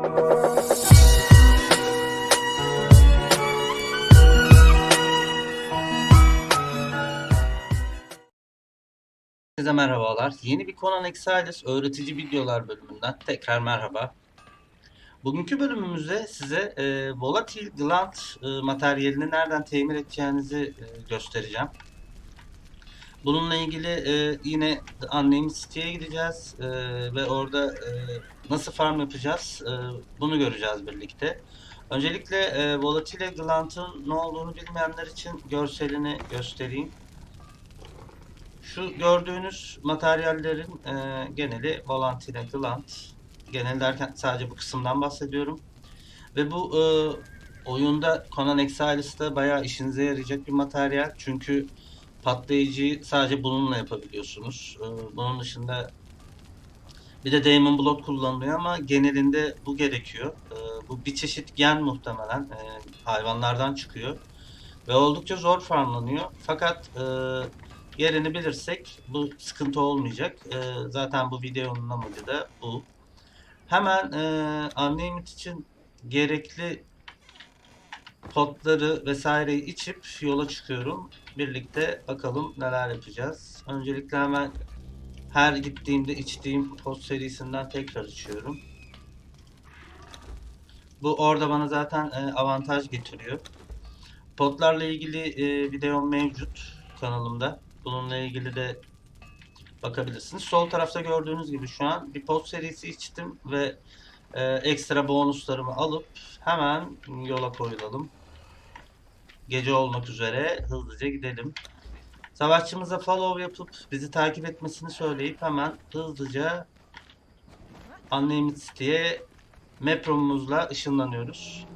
Herkese merhabalar. Yeni bir Conan Exiles öğretici videolar bölümünden tekrar merhaba. Bugünkü bölümümüzde size e, volatil gland e, materyalini nereden temin edeceğinizi e, göstereceğim. Bununla ilgili e, yine The Unnamed City'ye gideceğiz e, ve orada e, nasıl farm yapacağız e, bunu göreceğiz birlikte. Öncelikle e, volatile gland'ın ne olduğunu bilmeyenler için görselini göstereyim. Şu gördüğünüz materyallerin e, geneli volantile gland. Genel derken sadece bu kısımdan bahsediyorum. Ve bu e, oyunda Conan Exiles'ta bayağı işinize yarayacak bir materyal. Çünkü patlayıcıyı sadece bununla yapabiliyorsunuz. E, bunun dışında bir de Demon Blood kullanılıyor ama genelinde bu gerekiyor. E, bu bir çeşit gen muhtemelen. E, hayvanlardan çıkıyor. Ve oldukça zor farmlanıyor. Fakat e, yerini bilirsek bu sıkıntı olmayacak. Ee, zaten bu videonun amacı da bu. Hemen e, Unnamed için gerekli potları vesaireyi içip yola çıkıyorum. Birlikte bakalım neler yapacağız. Öncelikle hemen her gittiğimde içtiğim pot serisinden tekrar içiyorum. Bu orada bana zaten e, avantaj getiriyor. Potlarla ilgili e, videom mevcut kanalımda. Bununla ilgili de bakabilirsiniz. Sol tarafta gördüğünüz gibi şu an bir pot serisi içtim ve e, ekstra bonuslarımı alıp hemen yola koyulalım. Gece olmak üzere hızlıca gidelim. Savaşçımıza follow yapıp bizi takip etmesini söyleyip hemen hızlıca Unnamed City'ye metromuzla ışınlanıyoruz.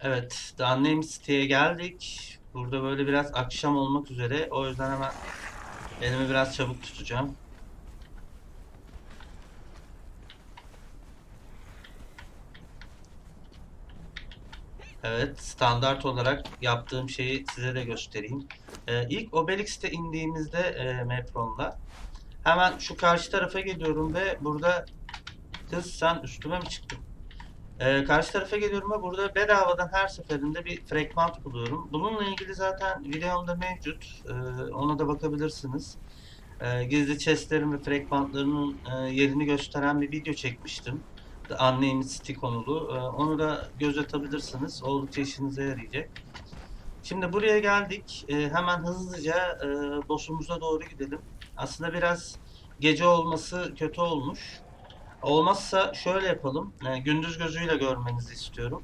Evet, The Unnamed City'ye geldik. Burada böyle biraz akşam olmak üzere. O yüzden hemen elimi biraz çabuk tutacağım. Evet, standart olarak yaptığım şeyi size de göstereyim. Ee, ilk Obelix'te indiğimizde e, Mepron'la hemen şu karşı tarafa geliyorum ve burada kız sen üstüme mi çıktın? Ee, karşı tarafa geliyorum ve burada bedavadan her seferinde bir fragment buluyorum. Bununla ilgili zaten videomda mevcut. Ee, ona da bakabilirsiniz. Ee, gizli chestlerin ve fragmentlarının e, yerini gösteren bir video çekmiştim. Unnamed City konulu. Ee, onu da göz atabilirsiniz. Oldukça işinize yarayacak. Şimdi buraya geldik. Ee, hemen hızlıca e, boss'umuza doğru gidelim. Aslında biraz gece olması kötü olmuş. Olmazsa şöyle yapalım. E, gündüz gözüyle görmenizi istiyorum.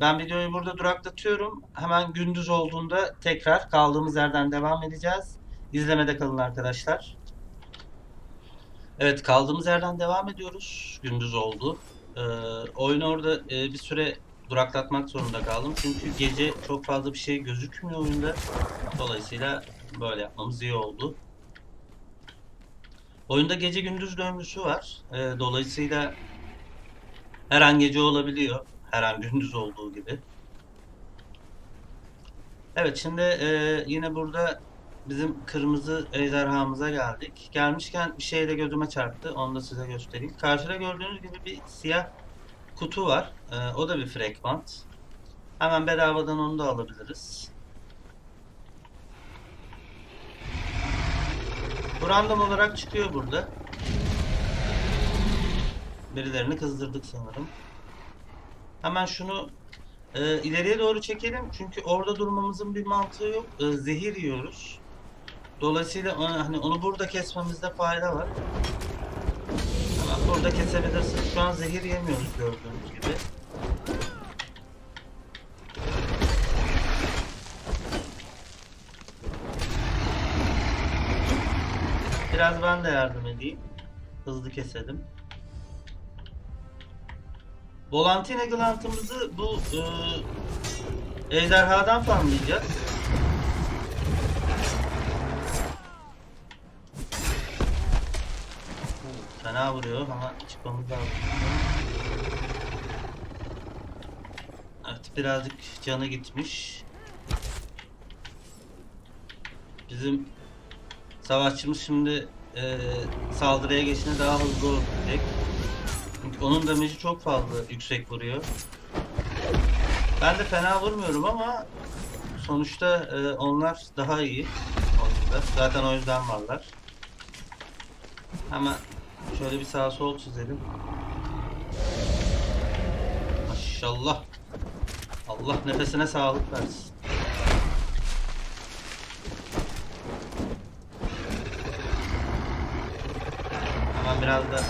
Ben videoyu burada duraklatıyorum. Hemen gündüz olduğunda tekrar kaldığımız yerden devam edeceğiz. İzlemede kalın arkadaşlar. Evet kaldığımız yerden devam ediyoruz. Gündüz oldu. E, oyunu orada e, bir süre duraklatmak zorunda kaldım. Çünkü gece çok fazla bir şey gözükmüyor oyunda. Dolayısıyla böyle yapmamız iyi oldu. Oyunda gece gündüz döngüsü var. Ee, dolayısıyla her an gece olabiliyor. Her an gündüz olduğu gibi. Evet şimdi e, yine burada bizim kırmızı ejderhamıza geldik. Gelmişken bir şey de gözüme çarptı. Onu da size göstereyim. Karşıda gördüğünüz gibi bir siyah kutu var. E, o da bir fragment. Hemen bedavadan onu da alabiliriz. Bu random olarak çıkıyor burada. Birilerini kızdırdık sanırım. Hemen şunu e, ileriye doğru çekelim. Çünkü orada durmamızın bir mantığı yok. E, zehir yiyoruz. Dolayısıyla onu, hani onu burada kesmemizde fayda var. Hemen burada kesebilirsiniz. Şu an zehir yemiyoruz gördüğünüz gibi. Biraz ben de yardım edeyim. Hızlı keselim. Volantine glantımızı bu e, ejderhadan farmlayacağız. Fena vuruyor ama çıkmamız lazım. Evet birazcık canı gitmiş. Bizim savaşçımız şimdi e, saldırıya geçine daha hızlı olacak. Çünkü onun damage'i çok fazla yüksek vuruyor. Ben de fena vurmuyorum ama sonuçta e, onlar daha iyi oyunda. Zaten o yüzden varlar. Hemen şöyle bir sağa sol çizelim. Maşallah. Allah nefesine sağlık versin. Hemen biraz da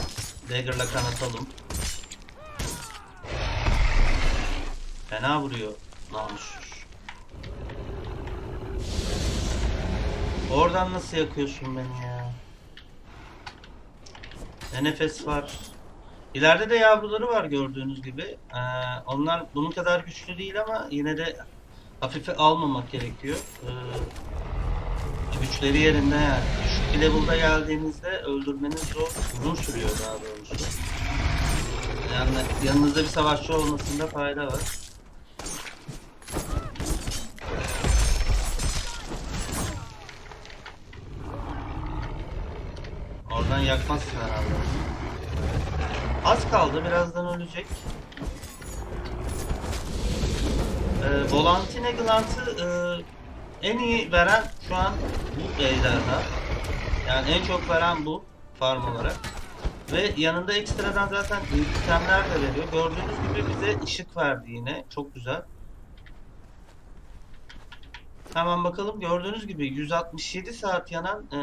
dagger'la kanatalım. Fena vuruyor namussuz. Oradan nasıl yakıyorsun beni ya? Ne nefes var. İleride de yavruları var gördüğünüz gibi. Ee, onlar bunun kadar güçlü değil ama yine de hafife almamak gerekiyor. Ee, güçleri yerinde yani. Düşük level'da geldiğinizde öldürmeniz zor. Uzun sürüyor daha doğrusu. Yani yanınızda bir savaşçı olmasında fayda var. Oradan yakmazsın herhalde. Az kaldı, birazdan ölecek. Ee, Volantine Glant'ı e, en iyi veren şu an bu ejderha. Yani en çok veren bu farm olarak. Ve yanında ekstradan zaten itemler de veriyor. Gördüğünüz gibi bize ışık verdi yine. Çok güzel. Hemen bakalım. Gördüğünüz gibi 167 saat yanan e,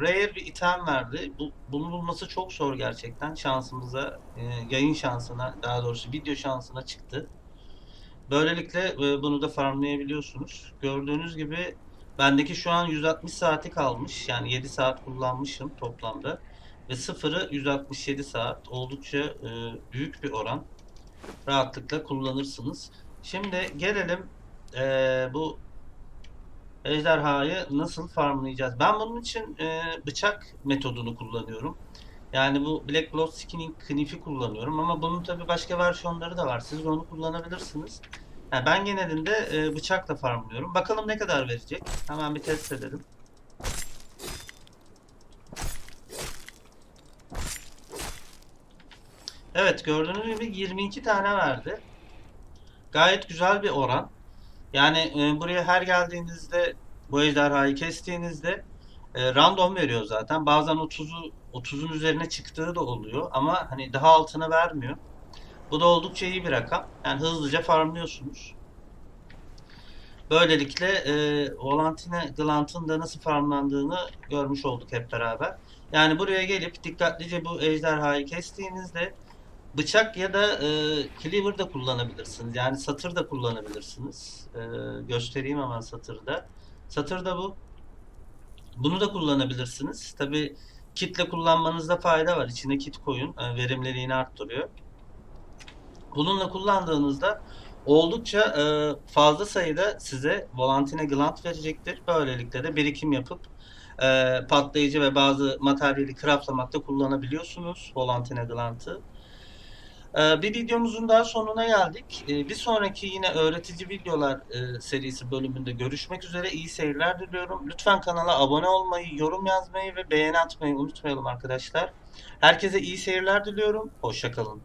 rare bir item verdi. Bu, bunu bulması çok zor gerçekten. Şansımıza, e, yayın şansına, daha doğrusu video şansına çıktı. Böylelikle e, bunu da farmlayabiliyorsunuz. Gördüğünüz gibi bendeki şu an 160 saati kalmış. Yani 7 saat kullanmışım toplamda. Ve sıfırı 167 saat. Oldukça e, büyük bir oran. Rahatlıkla kullanırsınız. Şimdi gelelim e, bu ejderhayı nasıl farmlayacağız? Ben bunun için e, bıçak metodunu kullanıyorum. Yani bu Black Blood Skinning Knife'i kullanıyorum ama bunun tabi başka versiyonları da var. Siz onu kullanabilirsiniz. Yani ben genelinde e, bıçakla farmlıyorum. Bakalım ne kadar verecek. Hemen bir test edelim. Evet gördüğünüz gibi 22 tane verdi. Gayet güzel bir oran. Yani e, buraya her geldiğinizde bu ejderhayı kestiğinizde e, random veriyor zaten. Bazen 30'u 30'un üzerine çıktığı da oluyor ama hani daha altına vermiyor. Bu da oldukça iyi bir rakam. Yani hızlıca farmlıyorsunuz. Böylelikle e, Volantine Glant'ın da nasıl farmlandığını görmüş olduk hep beraber. Yani buraya gelip dikkatlice bu ejderhayı kestiğinizde bıçak ya da e, cleaver da kullanabilirsiniz. Yani satır da kullanabilirsiniz. E, göstereyim hemen satırda. Satır da bu. Bunu da kullanabilirsiniz. Tabi kitle kullanmanızda fayda var. İçine kit koyun. E, verimliliğini arttırıyor. Bununla kullandığınızda oldukça e, fazla sayıda size volantine gland verecektir. Böylelikle de birikim yapıp e, patlayıcı ve bazı materyali craftlamakta kullanabiliyorsunuz volantine glant'ı. Ee, Bir videomuzun daha sonuna geldik. Ee, Bir sonraki yine öğretici videolar e, serisi bölümünde görüşmek üzere. İyi seyirler diliyorum. Lütfen kanala abone olmayı, yorum yazmayı ve beğeni atmayı unutmayalım arkadaşlar. Herkese iyi seyirler diliyorum. Hoşçakalın.